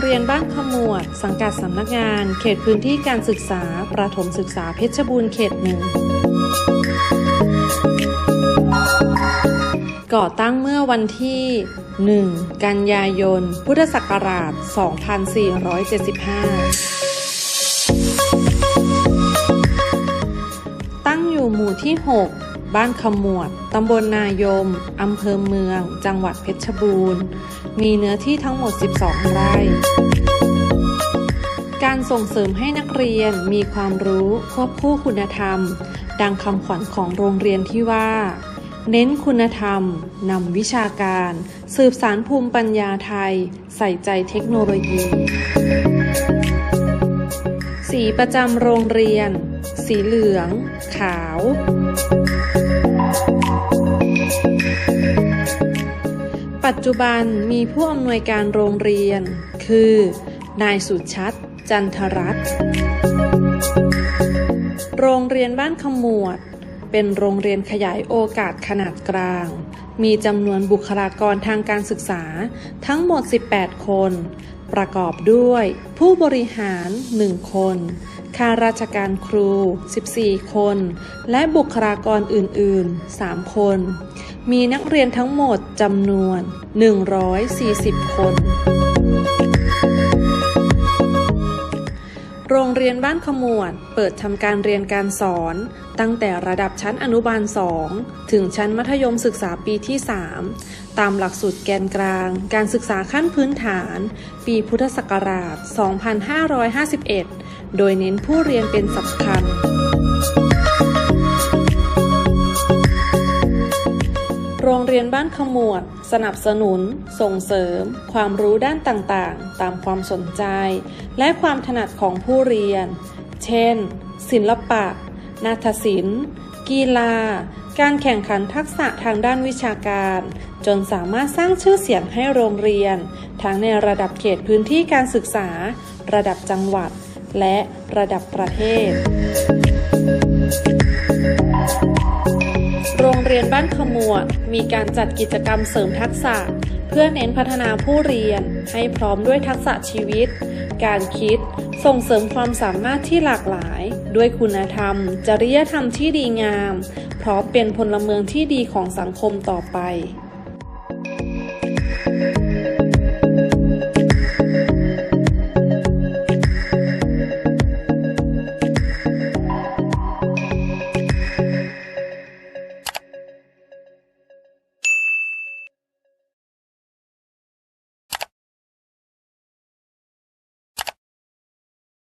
โรงเรียนบ้านขมวด สังกัดสำนักงาน เขตพื้นที่การศึกษา ประถมศึกษาเพชรบูรณ์เขตหนึ่งก่อตั้งเมื่อวันที่ 1 กันยายน พุทธศักราช 2475 ตั้งอยู่หมู่ที่ 6 บ้านขมวด ตำบลนายม อำเภอเมือง จังหวัดเพชรบูรณ์ มีเนื้อที่ทั้งหมด 12 ไร่ การส่งเสริมให้นักเรียนมีความรู้ควบคู่คุณธรรม ดังคำขวัญของโรงเรียนที่ว่า เน้นคุณธรรม นำวิชาการ สืบสารภูมิปัญญาไทย ใส่ใจเทคโนโลยี สีประจำโรงเรียน สีเหลือง ขาว ปัจจุบันมีผู้อำนวยการโรงเรียน คือ นายสุชัด จันทรัตน์โรงเรียนบ้านขมวด เป็นโรงเรียนขยายโอกาสขนาดกลาง มีจำนวนบุคลากรทางการศึกษาทั้งหมด 18 คน ประกอบด้วย ผู้บริหาร 1 คนข้าราชการครู 14 คน และบุคลากรอื่น ๆ 3 คน มีนักเรียนทั้งหมดจำนวน 140 คน เรียนบ้านขมวด เปิดทำการเรียนการสอน ตั้งแต่ระดับชั้นอนุบาล 2 ถึงชั้นมัธยมศึกษาปีที่ 3 ตามหลักสูตรแกนกลาง การศึกษาขั้นพื้นฐาน ปีพุทธศักราช 2551 โดยเน้นผู้เรียนเป็นสำคัญ รงเรียนบ้านขมวด สนับสนุน ส่งเสริม ความรู้ด้านต่างๆ ตามความสนใจ และความถนัดของผู้เรียน เช่น ศิลปะ นาฏศิลป์ กีฬา การแข่งขันทักษะทางด้านวิชาการ จนสามารถสร้างชื่อเสียงให้โรงเรียน ทั้งในระดับเขตพื้นที่การศึกษา ระดับจังหวัด และระดับประเทศ เรียนบ้านขมวด มีการจัดกิจกรรมเสริมทักษะ เพื่อเน้นพัฒนาผู้เรียน ให้พร้อมด้วยทักษะชีวิต การคิด ส่งเสริมความสามารถที่หลากหลาย ด้วยคุณธรรม จริยธรรมที่ดีงาม พร้อมเป็นพลเมืองที่ดีของสังคมต่อไป